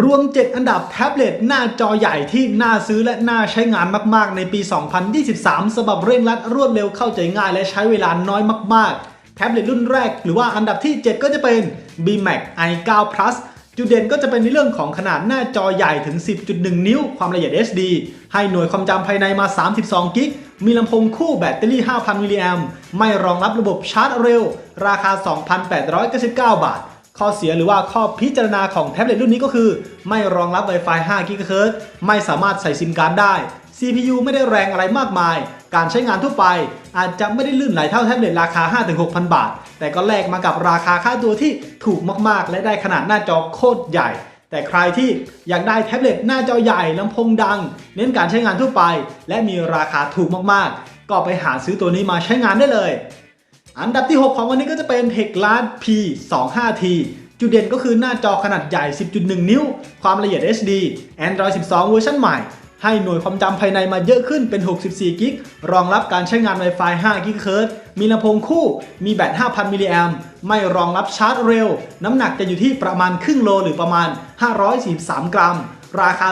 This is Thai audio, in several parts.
รวม 7 อันดับแท็บเล็ตหน้าจอใหญ่ที่น่าซื้อและน่าใช้งานมาก ๆ ในปี 2023สำหรับเร่งรัดรวดเร็วเข้าใจง่ายและใช้เวลาน้อยมาก ๆ แท็บเล็ตรุ่นแรกหรือว่าอันดับที่ 7 ก็จะเป็น BMac i9 Plus จุดเด่นก็จะเป็นในเรื่องของขนาดหน้าจอใหญ่ถึง 10.1 นิ้ว ความละเอียด HD ให้หน่วยความจำภายในมา 32 กิก มีลำโพงคู่แบตเตอรี่ 5,000 มิลลิแอมไม่รองรับระบบชาร์จเร็ว ราคา 2,899 บาท ข้อเสียหรือว่าข้อพิจารณาของแท็บเล็ตรุ่นนี้ก็คือ ไม่รองรับ Wi-Fi 5 GHz ไม่สามารถใส่ซิมการ์ดได้ CPU ไม่ได้แรงอะไรมากมาย การใช้งานทั่วไป อาจจะไม่ได้ลื่นไหลเท่าแท็บเล็ตราคา 5-6,000 บาท แต่ก็แลกมากับราคาค่าตัวที่ถูกมากๆ และได้ขนาดหน้าจอโคตรใหญ่ แต่ใครที่อยากได้แท็บเล็ตหน้าจอใหญ่ลำโพงดัง เน้นการใช้งานทั่วไป และมีราคาถูกมากๆ ก็ไปหาซื้อตัวนี้มาใช้งานได้เลย อันดับที่ 6 ของวันนี้ก็จะเป็น t e c l a s P25T จุดเด่นก็คือหน้าจอขนาดใหญ่ 10.1 นิ้ว ความละเอียด HD Android 12 เวอร์ชันใหม่ ให้หน่วยความจำภายในมาเยอะขึ้นเป็น 64 กิก รองรับการใช้งาน Wi-Fi 5กิกะเฮิรตซ์มีลำโพงคู่ มีแบต 5,000 มิลลิแอมไม่รองรับชาร์จเร็ว น้ำหนักจะอยู่ที่ประมาณครึ่งโลหรือประมาณ 543 กรัม ราคา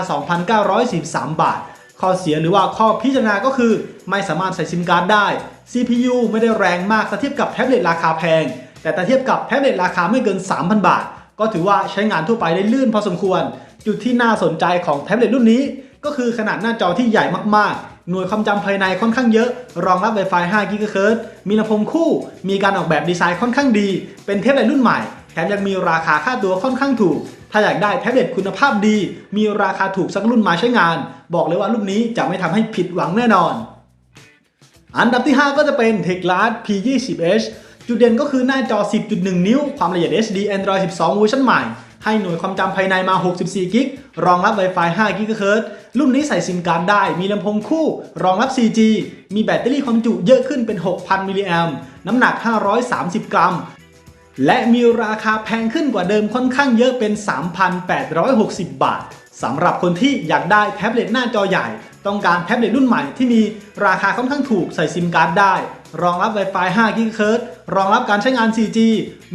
2,943 บาท ข้อเสียหรือว่าข้อพิจารณาก็คือ ไม่สามารถใส่ซิมการ์ดได้ CPU ไม่ได้แรงมากถ้าเทียบกับแท็บเล็ตราคาแพง แต่ถ้าเทียบกับแท็บเล็ตราคาไม่เกิน 3,000 บาท ก็ถือว่าใช้งานทั่วไปได้ลื่นพอสมควร จุดที่น่าสนใจของแท็บเล็ตรุ่นนี้ ก็คือขนาดหน้าจอที่ใหญ่มากๆ หน่วยความจำภายในค่อนข้างเยอะ รองรับ Wi-Fi 5 GHz มีลำโพงคู่ มีการออกแบบดีไซน์ค่อนข้างดี เป็นแท็บเล็ตรุ่นใหม่ แถมยังมีราคาค่าตัวค่อนข้างถูกถ้าอยากได้แท็บเล็ตคุณภาพดี มีราคาถูกสักรุ่นมาใช้งาน บอกเลยว่ารุ่นนี้จะไม่ทำให้ผิดหวังแน่นอน อันดับที่ 5 ก็จะเป็น t e c l a s P20H จุดเด่นก็คือหน้าจอ 10.1 นิ้ว ความละเอียด HD Android 12 เวอร์ชันใหม่ ให้หน่วยความจำภายในมา 64 กิก รองรับ Wi-Fi 5 กิกะเฮิรตซ์รุ่นนี้ใส่ซิมการ์ดได้ มีลำโพงคู่ รองรับ 4G มีแบตเตอรี่ความจุเยอะขึ้นเป็น 6,000 มิลลิแอมน้ำหนัก 530 กรัม และมีราคาแพงขึ้นกว่าเดิมค่อนข้างเยอะเป็น 3,860 บาทสำหรับคนที่อยากได้แท็บเล็ตหน้าจอใหญ่ ต้องการแท็บเล็ตรุ่นใหม่ที่มีราคาค่อนข้างถูกใส่ซิมการ์ดได้ รองรับ Wi-Fi 5 GHz รองรับการใช้งาน 4G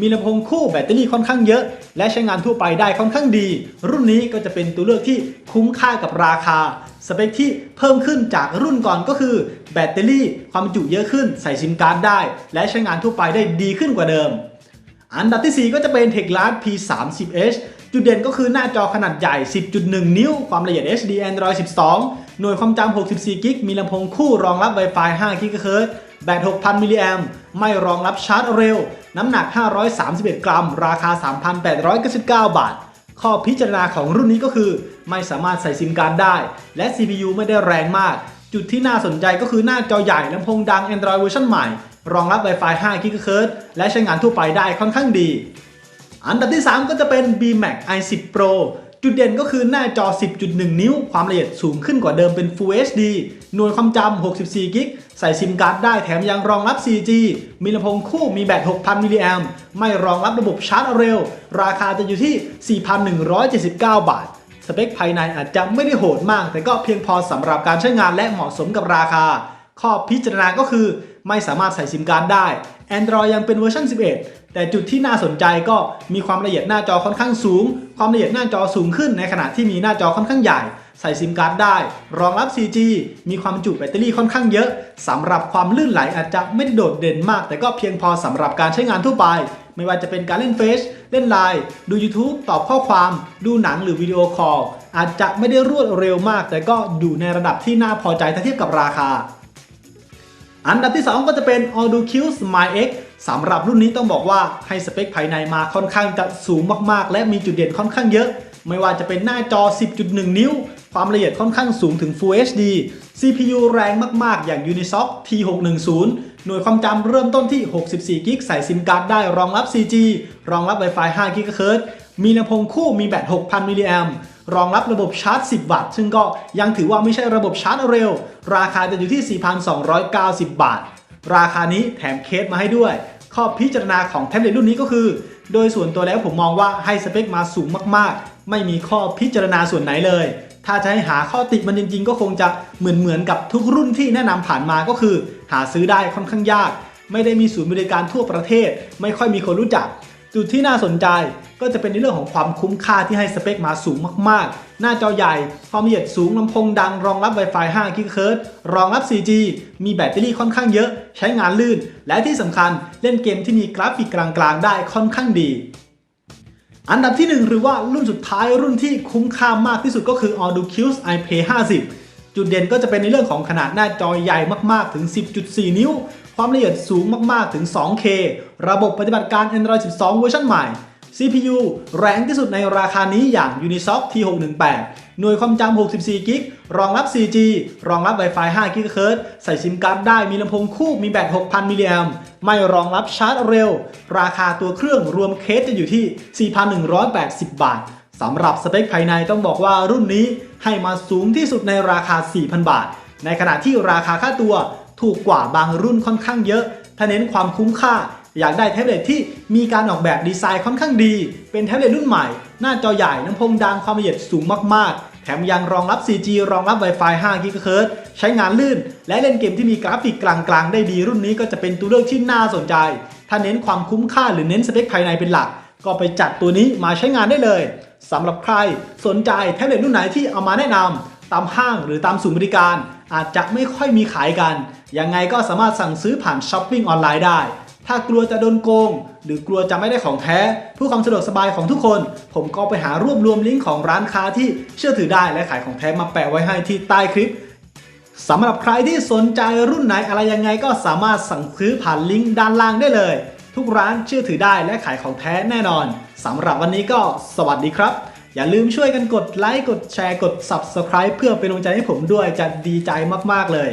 มีลำโพงคู่แบตเตอรี่ค่อนข้างเยอะ และใช้งานทั่วไปได้ค่อนข้างดี รุ่นนี้ก็จะเป็นตัวเลือกที่คุ้มค่ากับราคา สเปคที่เพิ่มขึ้นจากรุ่นก่อนก็คือ แบตเตอรี่ความจุเยอะขึ้นใส่ซิมการ์ดได้ และใช้งานทั่วไปได้ดีขึ้นกว่าเดิม อันดับที่ 4 ก็จะเป็น t e c l a s P30H จุดเด่นก็คือหน้าจอขนาดใหญ่ 10.1 นิ้ว ความละเอียด HD Android 12 หน่วยความจำ64 กิก มีลำโพงคู่รองรับ Wi-Fi 5 กิกะเฮิรตซ์แบต 6,000 มิลลิแอมไม่รองรับชาร์จเร็ว น้ำหนัก 531 กรัม ราคา 3,899 บาท ข้อพิจารณาของรุ่นนี้ก็คือ ไม่สามารถใส่ซิมการ์ดได้ และ CPU ไม่ได้แรงมาก จุดที่น่าสนใจก็คือหน้าจอใหญ่ลำโพงดัง Android เวอร์ชันใหม่ รองรับ Wi-Fi 5 GHz และใช้งานทั่วไปได้ค่อนข้างดี อันดับที่ 3 ก็จะเป็น BMac i10 Pro จุดเด่นก็คือหน้าจอ 10.1 นิ้ว ความละเอียดสูงขึ้นกว่าเดิมเป็น Full HD หน่วยความจำ 64 กิก ใส่ซิมการ์ดได้แถมยังรองรับ 4G มีลำโพงคู่มีแบต 6,000 มิลลิแอมไม่รองรับระบบชาร์จเร็ว ราคาจะอยู่ที่ 4,179 บาท สเปคภายในอาจจะไม่ได้โหดมาก แต่ก็เพียงพอสำหรับการใช้งานและเหมาะสมกับราคา ข้อพิจารณาก็คือไม่สามารถใส่ซิมการ์ดได้ Android ยังเป็นเวอร์ชัน11 แต่จุดที่น่าสนใจก็มีความละเอียดหน้าจอค่อนข้างสูง ความละเอียดหน้าจอสูงขึ้นในขณะที่มีหน้าจอค่อนข้างใหญ่ ใส่ซิมการ์ดได้ รองรับ 4G มีความจุแบตเตอรี่ค่อนข้างเยอะสำหรับความลื่นไหลอาจจะไม่โดดเด่นมาก แต่ก็เพียงพอสำหรับการใช้งานทั่วไป ไม่ว่าจะเป็นการเล่นเฟซเล่นไลน์ดู YouTube ตอบข้อความ ดูหนังหรือวิดีโอคอลอาจจะไม่ได้รวดเร็วมาก แต่ก็อยู่ในระดับที่น่าพอใจถ้าเทียบกับราคา อันดับที่ 2 ก็จะเป็น Audio Q Smile X สำหรับรุ่นนี้ต้องบอกว่าให้สเปคภายในมาค่อนข้างจะสูงมากๆ และมีจุดเด่นค่อนข้างเยอะ ไม่ว่าจะเป็นหน้าจอ 10.1 นิ้ว ความละเอียดค่อนข้างสูงถึง Full HD CPU แรงมาก ๆ อย่าง Unisoc T610 หน่วยความจำเริ่มต้นที่ 64 กิกใส่ซิมการ์ดได้รองรับ 4G รองรับ Wi-Fi 5 GHz มีลำโพงคู่มีแบต 6,000 มิลลิแอมรองรับระบบชาร์จ 10 วัตต์ ซึ่งก็ยังถือว่าไม่ใช่ระบบชาร์จเร็ว ราคาจะอยู่ที่ 4,290 บาท ราคานี้แถมเคสมาให้ด้วย ข้อพิจารณาของแท็บเล็ตรุ่นนี้ก็คือ โดยส่วนตัวแล้วผมมองว่าให้สเปคมาสูงมากๆ ไม่มีข้อพิจารณาส่วนไหนเลย ถ้าจะให้หาข้อติมันจริง ๆ ก็คงจะเหมือนเหมือนกับทุกรุ่นที่แนะนำผ่านมาก็คือ หาซื้อได้ค่อนข้างยาก ไม่ได้มีศูนย์บริการทั่วประเทศ ไม่ค่อยมีคนรู้จัก จุดที่น่าสนใจก็จะเป็นในเรื่องของความคุ้มค่าที่ให้สเปคมาสูงมากๆ หน้าจอใหญ่ ความละเอียดสูงลำโพงดัง รองรับ Wi-Fi 5 GHz รองรับ 4G มีแบตเตอรี่ค่อนข้างเยอะ ใช้งานลื่น และที่สำคัญเล่นเกมที่มีกราฟิกกลางๆ ได้ค่อนข้างดี อันดับที่ 1 หรือว่ารุ่นสุดท้ายรุ่นที่คุ้มค่ามากที่สุดก็คือ Audio iPay 50จุดเด่นก็จะเป็นในเรื่องของขนาดหน้าจอใหญ่มากๆ ถึง 10.4 นิ้ว ความละเอียดสูงมากๆถึง 2K ระบบปฏิบัติการ Android 12 เวอร์ชันใหม่ CPU แรงที่สุดในราคานี้อย่าง Unisoc T618 หน่วยความจำ 64 กิก รองรับ 4G รองรับ Wi-Fi 5 GHz ใส่ซิมการ์ดได้ มีลำโพงคู่ มีแบต 6,000 มิลลิแอมไม่รองรับชาร์จเร็ว ราคาตัวเครื่องรวมเคสจะอยู่ที่ 4,180 บาท สำหรับสเปคภายในต้องบอกว่ารุ่นนี้ให้มาสูงที่สุดในราคา 4,000 บาท ในขณะที่ราคาค่าตัว ถูกกว่าบางรุ่นค่อนข้างเยอะ ถ้าเน้นความคุ้มค่า อยากได้แท็บเล็ตที่มีการออกแบบดีไซน์ค่อนข้างดี เป็นแท็บเล็ตรุ่นใหม่ หน้าจอใหญ่ลำโพงดังความละเอียดสูงมากๆ แถมยังรองรับ 4G รองรับ Wi-Fi 5 GHz ใช้งานลื่น และเล่นเกมที่มีกราฟิกกลางๆ ได้ดีรุ่นนี้ก็จะเป็นตัวเลือกที่น่าสนใจ ถ้าเน้นความคุ้มค่าหรือเน้นสเปคภายในเป็นหลัก ก็ไปจัดตัวนี้มาใช้งานได้เลยสำหรับใครสนใจแท็บเล็ตรุ่นไหนที่เอามาแนะนำ ตามห้างหรือตามศูนย์บริการ อาจจะไม่ค่อยมีขายกัน ยังไงก็สามารถสั่งซื้อผ่านช้อปปิ้งออนไลน์ได้ ถ้ากลัวจะโดนโกง หรือกลัวจะไม่ได้ของแท้เพื่อความสะดวกสบายของทุกคน ผมก็ไปหารวบรวมลิงก์ของร้านค้าที่เชื่อถือได้และขายของแท้มาแปะไว้ให้ที่ใต้คลิปสำหรับใครที่สนใจรุ่นไหนอะไรยังไงก็สามารถสั่งซื้อผ่านลิงก์ด้านล่างได้เลย ทุกร้านเชื่อถือได้และขายของแท้แน่นอนสำหรับวันนี้ก็สวัสดีครับ อย่าลืมช่วยกันกดไลค์กดแชร์กด Subscribe เพื่อเป็นกำลังใจให้ผมด้วยจะดีใจมากๆเลย